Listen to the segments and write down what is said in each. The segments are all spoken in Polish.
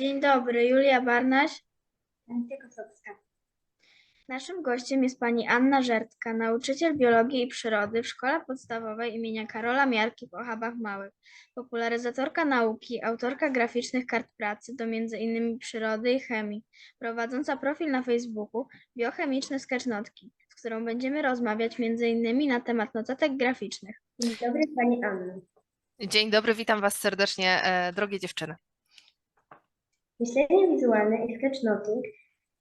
Dzień dobry, Julia Barnaś. Anita Kosowska. Naszym gościem jest pani Anna Żertka, nauczyciel biologii i przyrody w Szkole Podstawowej imienia Karola Miarki w Ochabach Małych, popularyzatorka nauki, autorka graficznych kart pracy do m.in. przyrody i chemii, prowadząca profil na Facebooku Biochemiczne Sketchnotki, z którą będziemy rozmawiać m.in. na temat notatek graficznych. Dzień dobry Pani Anna. Dzień dobry, witam Was serdecznie, e, drogie dziewczyny. Myślenie wizualne i sketchnoting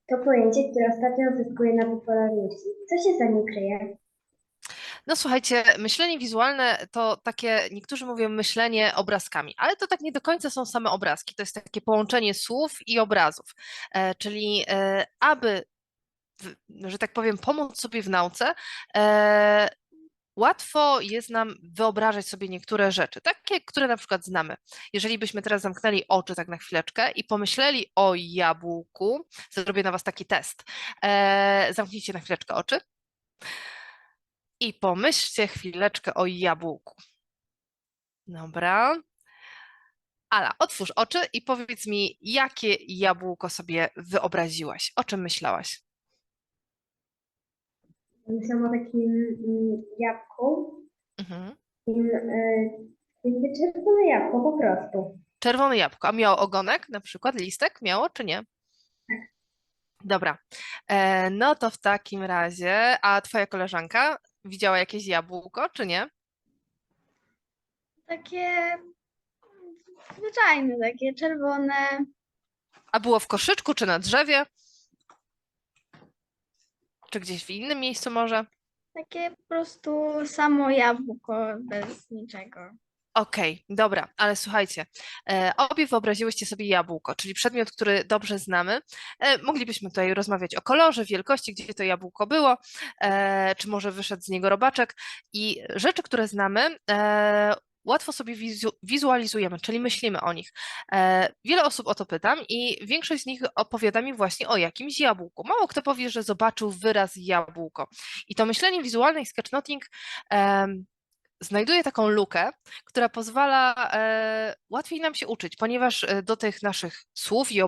to pojęcie, które ostatnio zyskuje na popularności. Co się za nim kryje? No słuchajcie, myślenie wizualne to takie, niektórzy mówią myślenie obrazkami, ale to tak nie do końca są same obrazki. To jest takie połączenie słów i obrazów. E, czyli e, aby, w- że tak powiem, pomóc sobie w nauce, e, łatwo jest nam wyobrażać sobie niektóre rzeczy, takie, które na przykład znamy. Jeżeli byśmy teraz zamknęli oczy tak na chwileczkę i pomyśleli o jabłku, zrobię na Was taki test. E, zamknijcie na chwileczkę oczy. I pomyślcie chwileczkę o jabłku. Dobra. Ala, otwórz oczy i powiedz mi, jakie jabłko sobie wyobraziłaś? O czym myślałaś? Myślałam o takim mm, jabłku, Mhm. takim, e, czerwone jabłko po prostu. Czerwone jabłko. A miało ogonek, na przykład listek? Miało czy nie? Dobra. E, no to w takim razie, a twoja koleżanka widziała jakieś jabłko, czy nie? Takie zwyczajne, takie czerwone, A było w koszyczku, czy na drzewie? Czy gdzieś w innym miejscu może? takie po prostu samo jabłko bez niczego. Okej, dobra, ale słuchajcie, e, obie wyobraziłyście sobie jabłko, czyli przedmiot, który dobrze znamy. E, moglibyśmy tutaj rozmawiać o kolorze, wielkości, gdzie to jabłko było, e, czy może wyszedł z niego robaczek i rzeczy, które znamy, e, łatwo sobie wizu wizualizujemy, czyli myślimy o nich. E, wiele osób o to pytam i większość z nich opowiada mi właśnie o jakimś jabłku. Mało kto powie, że zobaczył wyraz jabłko. I to myślenie wizualne i sketchnoting em, znajduje taką lukę, która pozwala e, łatwiej nam się uczyć, ponieważ e, do tych naszych słów i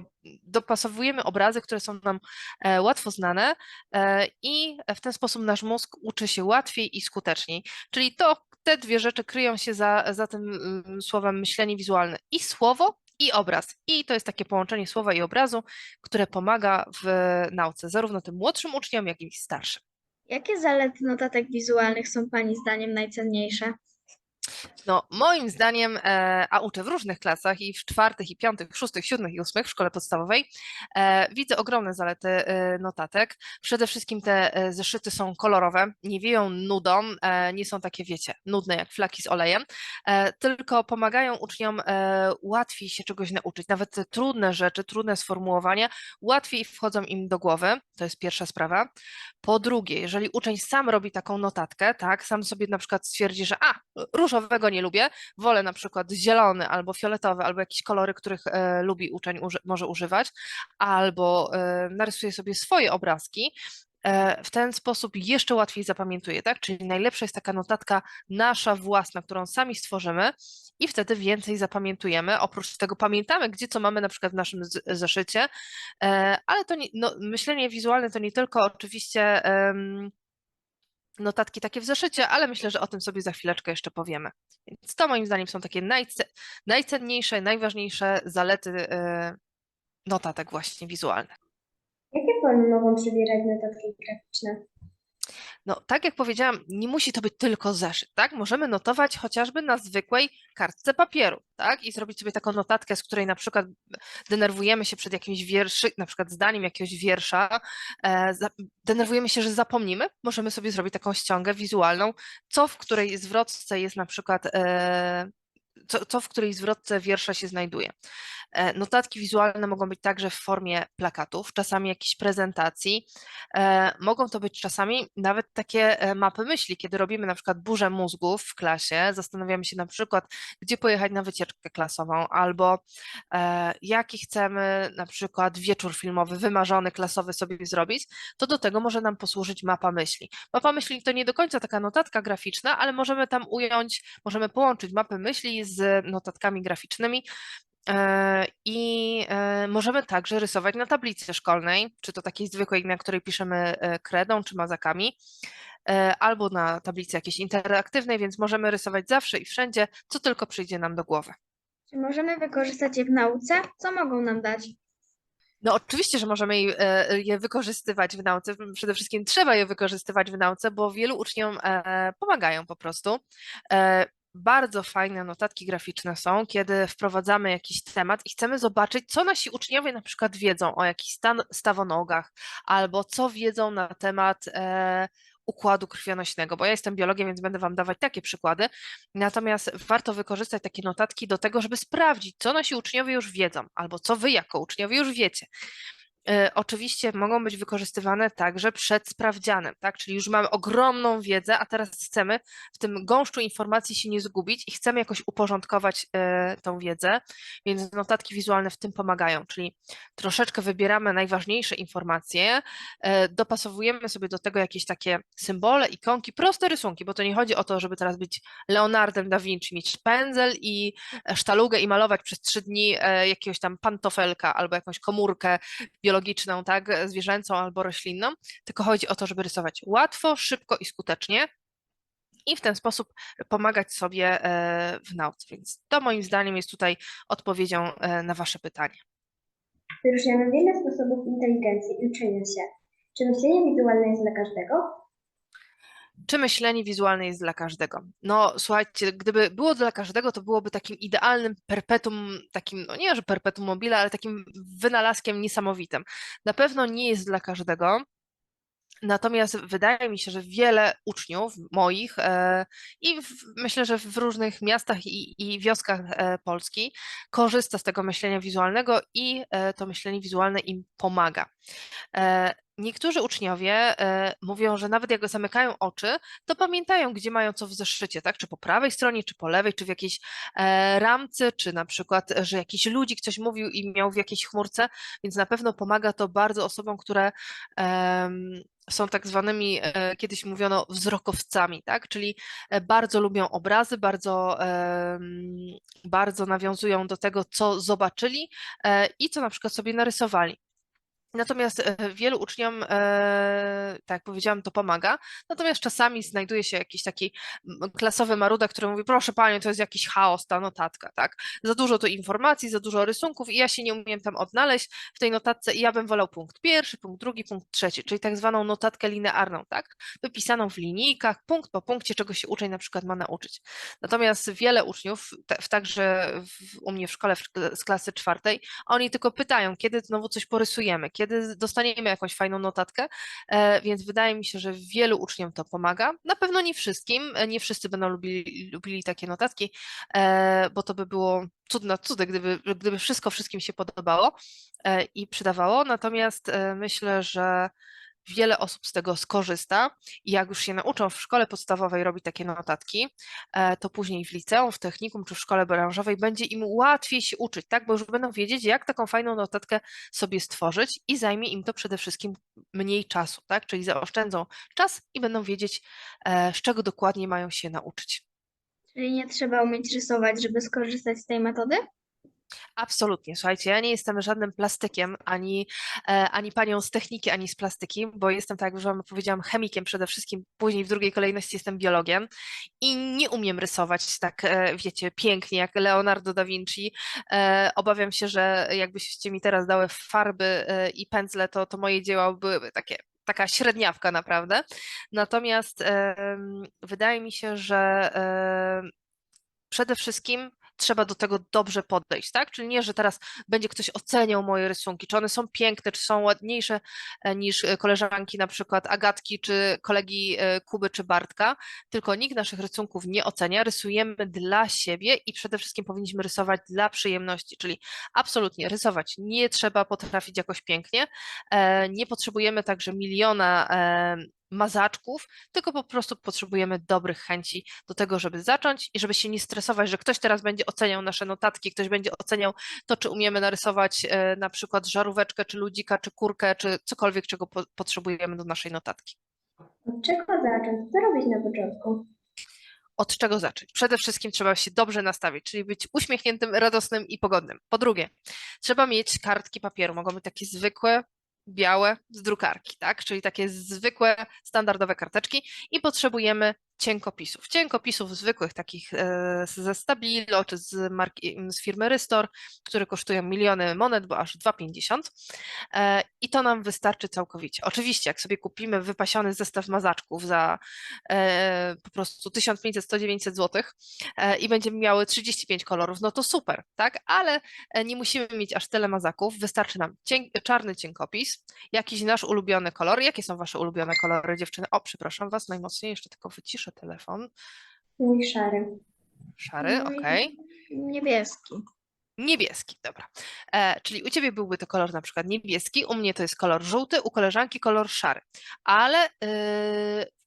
dopasowujemy obrazy, które są nam e, łatwo znane e, i w ten sposób nasz mózg uczy się łatwiej i skuteczniej. Czyli to, te dwie rzeczy kryją się za, za tym mm, słowem myślenie wizualne i słowo, i obraz. I to jest takie połączenie słowa i obrazu, które pomaga w nauce, zarówno tym młodszym uczniom, jak i starszym. Jakie zalety notatek wizualnych są Pani zdaniem najcenniejsze? No, moim zdaniem, e, a uczę w różnych klasach i w czwartych, i piątych, szóstych, siódmych i ósmych w szkole podstawowej, e, widzę ogromne zalety e, notatek. Przede wszystkim te zeszyty są kolorowe, nie wieją nudą, nie są takie, wiecie, nudne jak flaki z olejem, tylko pomagają uczniom łatwiej się czegoś nauczyć. Nawet te trudne rzeczy, trudne sformułowania, łatwiej wchodzą im do głowy. To jest pierwsza sprawa. Po drugie, jeżeli uczeń sam robi taką notatkę, tak, sam sobie na przykład stwierdzi, że a, różowego nie lubię, wolę na przykład zielony albo fioletowy, albo jakieś kolory, których e, lubi uczeń uży może używać, albo e, narysuje sobie swoje obrazki, e, w ten sposób jeszcze łatwiej zapamiętuje, tak? Czyli najlepsza jest taka notatka nasza własna, którą sami stworzymy i wtedy więcej zapamiętujemy. Oprócz tego pamiętamy, gdzie co mamy na przykład w naszym zeszycie, e, ale to nie, no, myślenie wizualne to nie tylko oczywiście notatki takie w zeszycie, ale myślę, że o tym sobie za chwileczkę jeszcze powiemy. Więc to moim zdaniem są takie najce, najcenniejsze, najważniejsze zalety e, notatek właśnie wizualnych. Jakie formy mogą przybierać notatki graficzne? No, tak jak powiedziałam, nie musi to być tylko zeszyt, tak? Możemy notować chociażby na zwykłej kartce papieru, tak? I zrobić sobie taką notatkę, z której na przykład denerwujemy się przed jakimś wierszy, na przykład zdaniem jakiegoś wiersza, e, denerwujemy się, że zapomnimy, możemy sobie zrobić taką ściągę wizualną, co w której zwrotce jest na przykład, e, co, co w której zwrotce wiersza się znajduje. E, Notatki wizualne mogą być także w formie plakatów, czasami jakichś prezentacji. E, Mogą to być czasami nawet takie e, mapy myśli, kiedy robimy na przykład burzę mózgów w klasie, zastanawiamy się na przykład, gdzie pojechać na wycieczkę klasową, albo jaki chcemy na przykład wieczór filmowy, wymarzony, klasowy sobie zrobić, to do tego może nam posłużyć mapa myśli. Mapa myśli to nie do końca taka notatka graficzna, ale możemy tam ująć, możemy połączyć mapy myśli z notatkami graficznymi E, I e, możemy także rysować na tablicy szkolnej, czy to takiej zwykłej, na której piszemy e, kredą czy mazakami, albo na tablicy jakiejś interaktywnej, więc możemy rysować zawsze i wszędzie, co tylko przyjdzie nam do głowy. Czy możemy wykorzystać je w nauce? Co mogą nam dać? No oczywiście, że możemy je, wykorzystywać w nauce. Przede wszystkim trzeba je wykorzystywać w nauce, bo wielu uczniom pomagają po prostu. Bardzo fajne notatki graficzne są, kiedy wprowadzamy jakiś temat i chcemy zobaczyć, co nasi uczniowie na przykład wiedzą o jakichś stan, stawonogach, albo co wiedzą na temat e, układu krwionośnego, bo ja jestem biologiem, więc będę Wam dawać takie przykłady. Natomiast warto wykorzystać takie notatki do tego, żeby sprawdzić, co nasi uczniowie już wiedzą, albo co Wy jako uczniowie już wiecie. E, Oczywiście mogą być wykorzystywane także przed sprawdzianem, tak? Czyli już mamy ogromną wiedzę, a teraz chcemy w tym gąszczu informacji się nie zgubić i chcemy jakoś uporządkować e, tą wiedzę, więc notatki wizualne w tym pomagają, czyli troszeczkę wybieramy najważniejsze informacje, e, dopasowujemy sobie do tego jakieś takie symbole, ikonki, proste rysunki, bo to nie chodzi o to, żeby teraz być Leonardem da Vinci, mieć pędzel i sztalugę i malować przez trzy dni jakiegoś tam pantofelka albo jakąś komórkę biologiczną, tak, zwierzęcą albo roślinną, tylko chodzi o to, żeby rysować łatwo, szybko i skutecznie i w ten sposób pomagać sobie e, w nauce. Więc to moim zdaniem jest tutaj odpowiedzią e, na Wasze pytanie. Wyróżniamy wiele sposobów inteligencji i uczenia się. Czy myślenie wizualne jest dla każdego? Czy myślenie wizualne jest dla każdego? No słuchajcie, gdyby było dla każdego, to byłoby takim idealnym perpetuum, takim, no nie, że perpetuum mobile, ale takim wynalazkiem niesamowitym. Na pewno nie jest dla każdego. Natomiast wydaje mi się, że wiele uczniów moich e, i w, myślę, że w różnych miastach i, i wioskach e, Polski korzysta z tego myślenia wizualnego i e, to myślenie wizualne im pomaga. E, Niektórzy uczniowie e, mówią, że nawet jak zamykają oczy, to pamiętają, gdzie mają co w zeszycie, tak? Czy po prawej stronie, czy po lewej, czy w jakiejś e, ramce, czy na przykład, że jakiś ludzik coś mówił i miał w jakiejś chmurce, więc na pewno pomaga to bardzo osobom, które em, są tak zwanymi, e, kiedyś mówiono, wzrokowcami, tak? Czyli e, bardzo lubią obrazy, bardzo, bardzo nawiązują do tego, co zobaczyli e, i co na przykład sobie narysowali. Natomiast e, wielu uczniom, e, tak jak powiedziałam, to pomaga. Natomiast czasami znajduje się jakiś taki klasowy maruda, który mówi, proszę panią, to jest jakiś chaos, ta notatka, tak? Za dużo tu informacji, za dużo rysunków i ja się nie umiem tam odnaleźć w tej notatce i ja bym wolał punkt pierwszy, punkt drugi, punkt trzeci, czyli tak zwaną notatkę linearną, tak? Wypisaną w linijkach, punkt po punkcie, czego się uczeń na przykład ma nauczyć. Natomiast wiele uczniów, także u mnie w szkole z klasy czwartej, oni tylko pytają, kiedy znowu coś porysujemy, kiedy dostaniemy jakąś fajną notatkę, e, więc wydaje mi się, że wielu uczniom to pomaga. Na pewno nie wszystkim, e, nie wszyscy będą lubili, lubili takie notatki, e, bo to by było cud na cudy, gdyby, gdyby wszystko wszystkim się podobało i przydawało. Natomiast myślę, że wiele osób z tego skorzysta i jak już się nauczą w szkole podstawowej robić takie notatki, e, to później w liceum, w technikum czy w szkole branżowej będzie im łatwiej się uczyć, tak? Bo już będą wiedzieć, jak taką fajną notatkę sobie stworzyć i zajmie im to przede wszystkim mniej czasu, tak? Czyli zaoszczędzą czas i będą wiedzieć, e, z czego dokładnie mają się nauczyć. Czyli nie trzeba umieć rysować, żeby skorzystać z tej metody? Absolutnie. Słuchajcie, ja nie jestem żadnym plastykiem, ani, e, ani panią z techniki, ani z plastyki, bo jestem, tak jak już wam powiedziałam, chemikiem przede wszystkim, później w drugiej kolejności jestem biologiem i nie umiem rysować tak, e, wiecie, pięknie jak Leonardo da Vinci. E, Obawiam się, że jakbyście mi teraz dały farby e, i pędzle, to, to moje dzieła byłyby takie taka średniawka naprawdę. Natomiast em, wydaje mi się, że em, przede wszystkim trzeba do tego dobrze podejść, tak? Czyli nie, że teraz będzie ktoś oceniał moje rysunki, czy one są piękne, czy są ładniejsze e, niż e, koleżanki na przykład Agatki, czy kolegi e, Kuby, czy Bartka, tylko nikt naszych rysunków nie ocenia, rysujemy dla siebie i przede wszystkim powinniśmy rysować dla przyjemności, czyli absolutnie rysować nie trzeba potrafić jakoś pięknie, nie potrzebujemy także miliona mazaczków, tylko po prostu potrzebujemy dobrych chęci do tego, żeby zacząć i żeby się nie stresować, że ktoś teraz będzie oceniał nasze notatki, ktoś będzie oceniał to, czy umiemy narysować e, na przykład żaróweczkę, czy ludzika, czy kurkę, czy cokolwiek, czego po potrzebujemy do naszej notatki. Od czego zacząć? Co robić na początku? od czego zacząć? Przede wszystkim trzeba się dobrze nastawić, czyli być uśmiechniętym, radosnym i pogodnym. Po drugie, trzeba mieć kartki papieru. Mogą być takie zwykłe, białe z drukarki, tak? Czyli takie zwykłe, standardowe karteczki i potrzebujemy cienkopisów. Cienkopisów zwykłych, takich ze Stabilo czy z, marki, z firmy Rystor, które kosztują miliony monet, bo aż 2,50 e, i to nam wystarczy całkowicie. Oczywiście, jak sobie kupimy wypasiony zestaw mazaczków za e, po prostu 1500-1900 zł e, i będziemy miały 35 kolorów, no to super, tak? Ale nie musimy mieć aż tyle mazaków, wystarczy nam czarny cienkopis, jakiś nasz ulubiony kolor. Jakie są wasze ulubione kolory, dziewczyny? O, przepraszam was najmocniej, jeszcze tylko wyciszę telefon. Mój szary. Szary, okej. Niebieski. Niebieski, dobra. E, czyli u ciebie byłby to kolor na przykład niebieski, u mnie to jest kolor żółty, u koleżanki kolor szary. Ale y,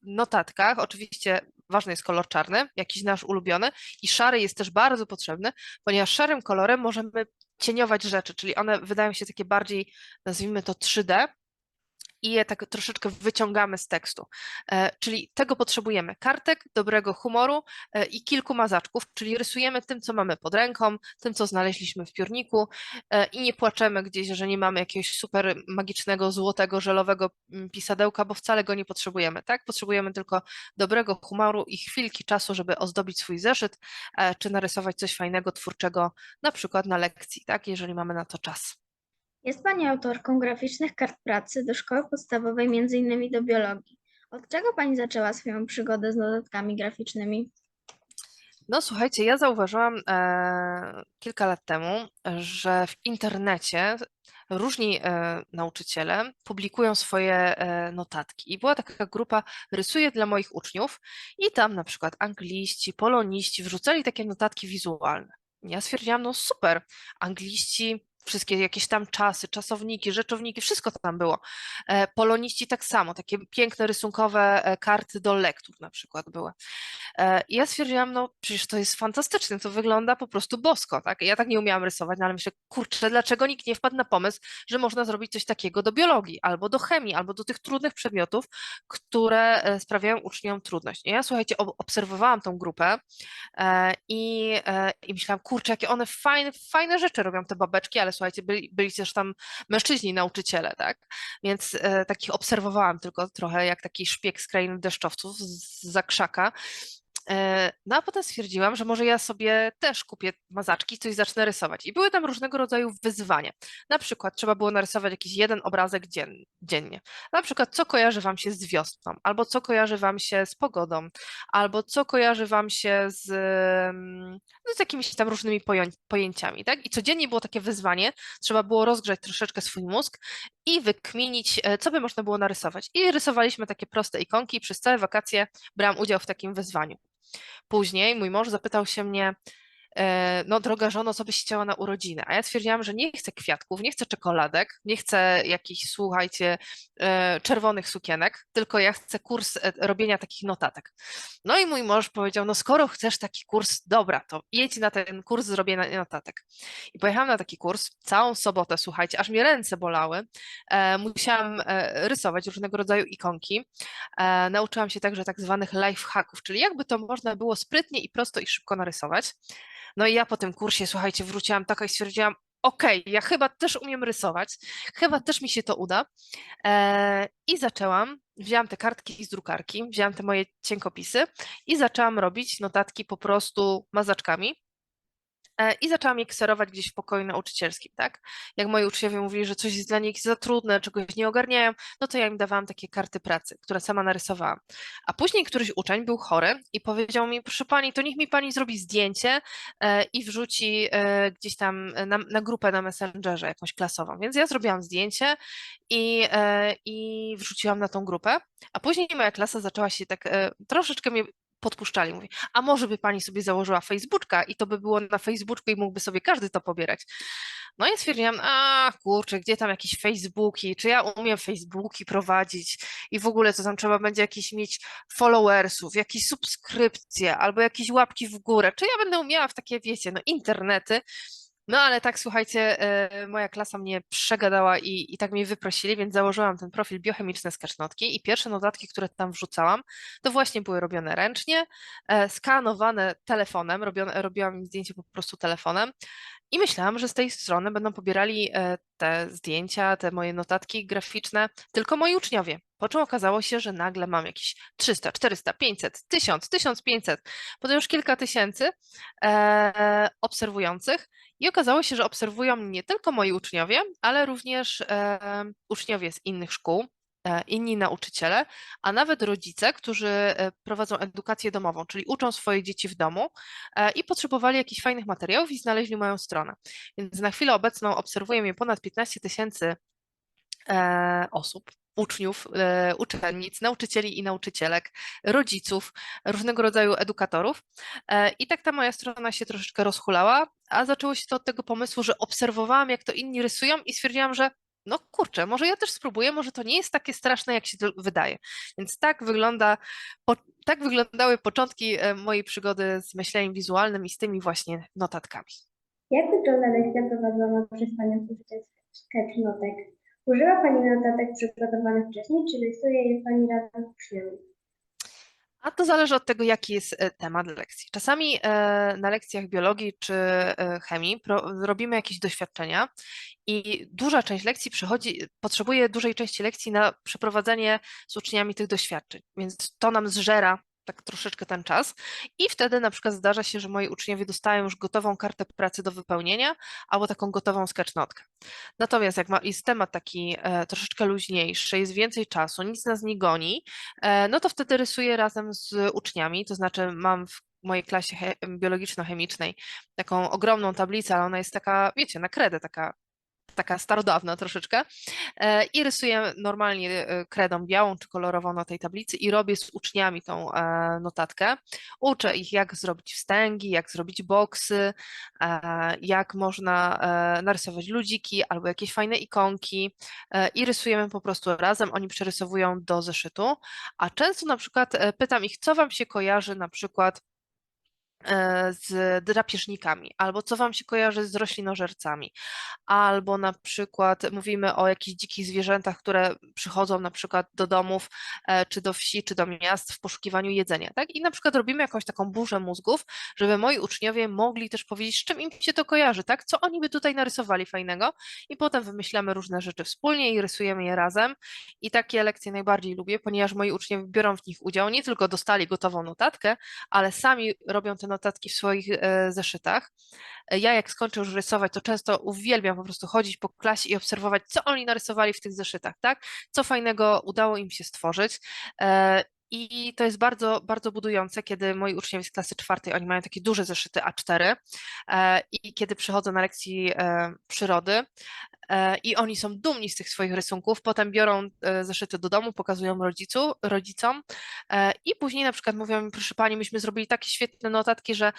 w notatkach oczywiście ważny jest kolor czarny, jakiś nasz ulubiony i szary jest też bardzo potrzebny, ponieważ szarym kolorem możemy cieniować rzeczy, czyli one wydają się takie bardziej, nazwijmy to 3D, i je tak troszeczkę wyciągamy z tekstu. E, czyli tego potrzebujemy: kartek, dobrego humoru e, i kilku mazaczków, czyli rysujemy tym, co mamy pod ręką, tym, co znaleźliśmy w piórniku e, i nie płaczemy gdzieś, że nie mamy jakiegoś super magicznego, złotego, żelowego mm, pisadełka, bo wcale go nie potrzebujemy, tak? Potrzebujemy tylko dobrego humoru i chwilki czasu, żeby ozdobić swój zeszyt, czy narysować coś fajnego, twórczego, na przykład na lekcji, tak? Jeżeli mamy na to czas. Jest Pani autorką graficznych kart pracy do szkoły podstawowej, innymi do biologii. Od czego Pani zaczęła swoją przygodę z notatkami graficznymi? No słuchajcie, ja zauważyłam e, kilka lat temu, że w internecie różni e, nauczyciele publikują swoje e, notatki. I była taka grupa Rysuję dla moich uczniów i tam na przykład angliści, poloniści wrzucali takie notatki wizualne. Ja stwierdziłam, no super, angliści, wszystkie jakieś tam czasy, czasowniki, rzeczowniki, wszystko tam było. E, Poloniści tak samo, takie piękne rysunkowe e, karty do lektur na przykład były. E, I ja stwierdziłam, no przecież to jest fantastyczne, to wygląda po prostu bosko, tak? Ja tak nie umiałam rysować, no ale myślę, kurczę, dlaczego nikt nie wpadł na pomysł, że można zrobić coś takiego do biologii, albo do chemii, albo do tych trudnych przedmiotów, które sprawiają uczniom trudność. I ja, słuchajcie, ob- obserwowałam tą grupę i, i myślałam, kurczę, jakie one fajne, fajne rzeczy robią, te babeczki, ale słuchajcie, byli, byli też tam mężczyźni nauczyciele, tak? Więc e, takich obserwowałam tylko trochę jak taki szpieg z krainy deszczowców, z za krzaka. E, No a potem stwierdziłam, że może ja sobie też kupię mazaczki, coś zacznę rysować. I były tam różnego rodzaju wyzwania. Na przykład trzeba było narysować jakiś jeden obrazek dzien, dziennie. Na przykład, co kojarzy Wam się z wiosną, albo co kojarzy Wam się z pogodą, albo co kojarzy Wam się z, mm, no, z jakimiś tam różnymi pojęciami, tak? I codziennie było takie wyzwanie, trzeba było rozgrzać troszeczkę swój mózg i wykminić, e, co by można było narysować. I rysowaliśmy takie proste ikonki przez całe wakacje brałam udział w takim wyzwaniu. Później mój mąż zapytał się mnie, no droga żono, co byś chciała na urodziny? A ja stwierdziłam, że nie chcę kwiatków, nie chcę czekoladek, nie chcę jakichś, słuchajcie, e, czerwonych sukienek, tylko ja chcę kurs e, robienia takich notatek. No i mój mąż powiedział, no skoro chcesz taki kurs, dobra, to jedź na ten kurs zrobienia notatek. I pojechałam na taki kurs całą sobotę, słuchajcie, aż mnie ręce bolały. E, musiałam e, rysować różnego rodzaju ikonki. E, nauczyłam się także tak zwanych life hacków, czyli jakby to można było sprytnie i prosto i szybko narysować. No i ja po tym kursie, słuchajcie, wróciłam taka i stwierdziłam, okej, ja chyba też umiem rysować, chyba też mi się to uda. E, I zaczęłam, wzięłam te kartki z drukarki, wzięłam te moje cienkopisy i zaczęłam robić notatki po prostu mazaczkami. E, I zaczęłam je kserować gdzieś w pokoju nauczycielskim, tak? Jak moi uczniowie mówili, że coś jest dla nich za trudne, czegoś nie ogarniają, no to ja im dawałam takie karty pracy, które sama narysowałam. A później któryś uczeń był chory i powiedział mi, proszę pani, to niech mi pani zrobi zdjęcie e, i wrzuci e, gdzieś tam na, na grupę na Messengerze jakąś klasową. Więc ja zrobiłam zdjęcie i, i wrzuciłam na tą grupę, a później moja klasa zaczęła się tak troszeczkę mnie podpuszczali. Mówi, a może by pani sobie założyła Facebooka i to by było na Facebooku i mógłby sobie każdy to pobierać. No i stwierdziłam, a kurczę, gdzie tam jakieś Facebooki, czy ja umiem Facebooki prowadzić i w ogóle to tam trzeba będzie jakieś mieć followersów, jakieś subskrypcje albo jakieś łapki w górę, czy ja będę umiała w takie, wiecie, no internety. No ale tak, słuchajcie, e, moja klasa mnie przegadała i, i tak mnie wyprosili, więc założyłam ten profil biochemiczny sketchnotki i pierwsze notatki, które tam wrzucałam, to właśnie były robione ręcznie, e, skanowane telefonem, robione, robiłam im zdjęcie po prostu telefonem i myślałam, że z tej strony będą pobierali e, te zdjęcia, te moje notatki graficzne tylko moi uczniowie. Po czym okazało się, że nagle mam jakieś 300, 400, 500, 1000, 1500, potem już kilka tysięcy e, obserwujących. I okazało się, że obserwują nie tylko moi uczniowie, ale również e, uczniowie z innych szkół, e, inni nauczyciele, a nawet rodzice, którzy e, prowadzą edukację domową, czyli uczą swoje dzieci w domu e, i potrzebowali jakichś fajnych materiałów i znaleźli moją stronę. Więc na chwilę obecną obserwuje mnie ponad 15 tysięcy e, osób. Uczniów, e, uczennic, nauczycieli i nauczycielek, rodziców, różnego rodzaju edukatorów. E, I tak ta moja strona się troszeczkę rozhulała, a zaczęło się to od tego pomysłu, że obserwowałam, jak to inni rysują i stwierdziłam, że no kurczę, może ja też spróbuję, może to nie jest takie straszne, jak się wydaje. Więc tak wygląda, po, tak wyglądały początki e, mojej przygody z myśleniem wizualnym i z tymi właśnie notatkami. Jak wygląda lekcja prowadzona przez Panią sketchnotek? Używa Pani notatek przygotowanych wcześniej, czy rysuje je Pani razem z uczniami? A to zależy od tego, jaki jest e, temat lekcji. Czasami e, na lekcjach biologii czy e, chemii robimy jakieś doświadczenia i duża część lekcji przychodzi, potrzebuje dużej części lekcji na przeprowadzenie z uczniami tych doświadczeń, więc to nam zżera tak troszeczkę ten czas i wtedy na przykład zdarza się, że moi uczniowie dostają już gotową kartę pracy do wypełnienia albo taką gotową sketchnotkę. Natomiast jak ma, jest temat taki e, troszeczkę luźniejszy, jest więcej czasu, nic nas nie goni, e, no to wtedy rysuję razem z uczniami, to znaczy mam w mojej klasie he- biologiczno-chemicznej taką ogromną tablicę, ale ona jest taka, wiecie, na kredę, taka taka starodawna troszeczkę e, i rysuję normalnie e, kredą białą czy kolorową na tej tablicy i robię z uczniami tą e, notatkę. Uczę ich, jak zrobić wstęgi, jak zrobić boksy, jak można narysować ludziki albo jakieś fajne ikonki i rysujemy po prostu razem. Oni przerysowują do zeszytu, a często na przykład pytam ich, co wam się kojarzy na przykład z drapieżnikami, albo co Wam się kojarzy z roślinożercami, albo na przykład mówimy o jakichś dzikich zwierzętach, które przychodzą na przykład do domów, e, czy do wsi, czy do miast w poszukiwaniu jedzenia, tak? I na przykład robimy jakąś taką burzę mózgów, żeby moi uczniowie mogli też powiedzieć, z czym im się to kojarzy, tak? Co oni by tutaj narysowali fajnego i potem wymyślamy różne rzeczy wspólnie i rysujemy je razem i takie lekcje najbardziej lubię, ponieważ moi uczniowie biorą w nich udział, nie tylko dostali gotową notatkę, ale sami robią te notatki w swoich e, zeszytach. E, Ja jak skończę już rysować, to często uwielbiam po prostu chodzić po klasie i obserwować, co oni narysowali w tych zeszytach, tak? Co fajnego udało im się stworzyć. I to jest bardzo, bardzo budujące, kiedy moi uczniowie z klasy czwartej, oni mają takie duże zeszyty A4 e, i kiedy przychodzą na lekcji e, przyrody, e, i oni są dumni z tych swoich rysunków, potem biorą zeszyty do domu, pokazują rodzicu, rodzicom i później na przykład mówią mi, proszę pani, myśmy zrobili takie świetne notatki, że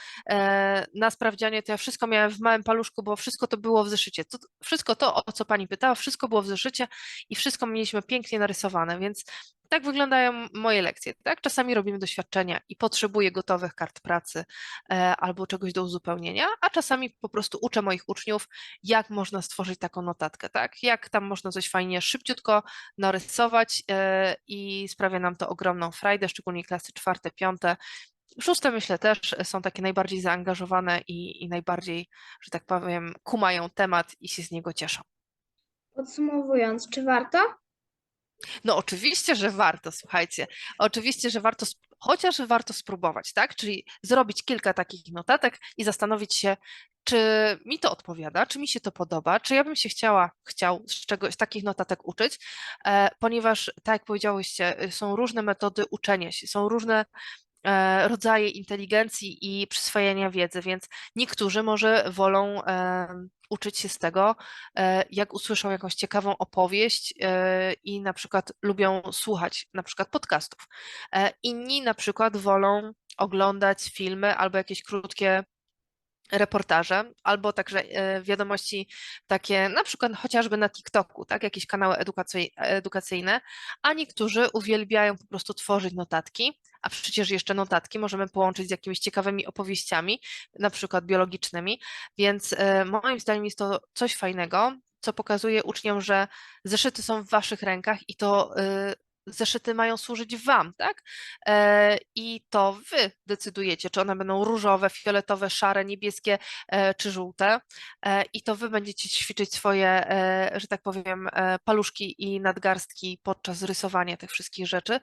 na sprawdzianie to ja wszystko miałem w małym paluszku, bo wszystko to było w zeszycie. To, wszystko to, o co pani pytała, wszystko było w zeszycie i wszystko mieliśmy pięknie narysowane, więc tak wyglądają moje lekcje, tak? Czasami robimy doświadczenia i potrzebuję gotowych kart pracy e, albo czegoś do uzupełnienia, a czasami po prostu uczę moich uczniów, jak można stworzyć taką notatkę, tak? Jak tam można coś fajnie szybciutko narysować e, i sprawia nam to ogromną frajdę, szczególnie klasy czwarte, piąte. Szóste myślę też są takie najbardziej zaangażowane i, i najbardziej, że tak powiem, kumają temat i się z niego cieszą. Podsumowując, czy warto? No oczywiście, że warto, słuchajcie. Oczywiście, że warto, chociaż warto spróbować, tak? Czyli zrobić kilka takich notatek i zastanowić się, czy mi to odpowiada, czy mi się to podoba, czy ja bym się chciała, chciał z czegoś, z takich notatek uczyć, e, ponieważ, tak jak powiedziałyście, y, są różne metody uczenia się, są różne rodzaje inteligencji i przyswajania wiedzy, więc niektórzy może wolą uczyć się z tego, e, jak usłyszą jakąś ciekawą opowieść e, i na przykład lubią słuchać na przykład podcastów. E, Inni na przykład wolą oglądać filmy albo jakieś krótkie reportaże albo także e, wiadomości takie na przykład chociażby na TikToku, tak, jakieś kanały edukacyj- edukacyjne, a niektórzy uwielbiają po prostu tworzyć notatki, a przecież jeszcze notatki możemy połączyć z jakimiś ciekawymi opowieściami, na przykład biologicznymi, więc e, moim zdaniem jest to coś fajnego, co pokazuje uczniom, że zeszyty są w waszych rękach i to e, zeszyty mają służyć wam, tak? E, I to wy decydujecie, czy one będą różowe, fioletowe, szare, niebieskie e, czy żółte. E, I to wy będziecie ćwiczyć swoje, że tak powiem, paluszki i nadgarstki podczas rysowania tych wszystkich rzeczy.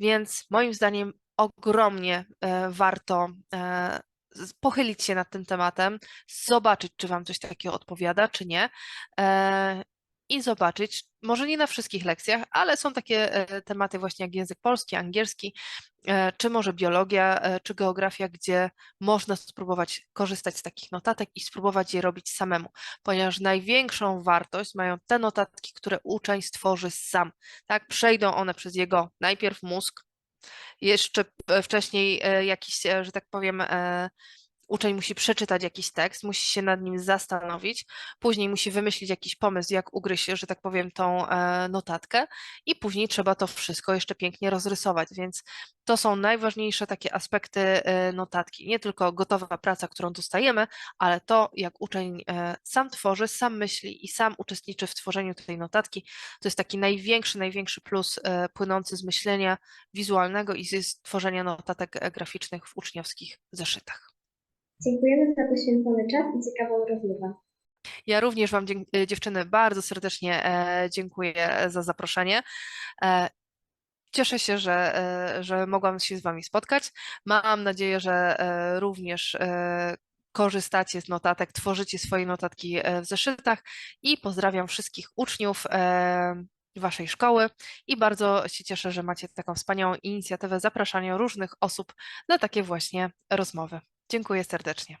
Więc moim zdaniem ogromnie warto pochylić się nad tym tematem, zobaczyć, czy wam coś takiego odpowiada, czy nie. I zobaczyć, może nie na wszystkich lekcjach, ale są takie e, tematy właśnie jak język polski, angielski, e, czy może biologia, e, czy geografia, gdzie można spróbować korzystać z takich notatek i spróbować je robić samemu, ponieważ największą wartość mają te notatki, które uczeń stworzy sam. Tak, przejdą one przez jego najpierw mózg, jeszcze wcześniej jakiś, że tak powiem, uczeń musi przeczytać jakiś tekst, musi się nad nim zastanowić, później musi wymyślić jakiś pomysł, jak ugryźć, że tak powiem, tą e, notatkę i później trzeba to wszystko jeszcze pięknie rozrysować, więc to są najważniejsze takie aspekty e, notatki. Nie tylko gotowa praca, którą dostajemy, ale to, jak uczeń e, sam tworzy, sam myśli i sam uczestniczy w tworzeniu tej notatki, to jest taki największy, największy plus płynący z myślenia wizualnego i z tworzenia notatek graficznych w uczniowskich zeszytach. Dziękujemy za poświęcony czas i ciekawą rozmowę. Ja również Wam, y, dziewczyny, bardzo serdecznie e, dziękuję za zaproszenie. E, Cieszę się, że, e, że mogłam się z Wami spotkać. Mam nadzieję, że e, również e, korzystacie z notatek, tworzycie swoje notatki e, w zeszytach i pozdrawiam wszystkich uczniów e, Waszej szkoły i bardzo się cieszę, że macie taką wspaniałą inicjatywę zapraszania różnych osób na takie właśnie rozmowy. Dziękuję serdecznie.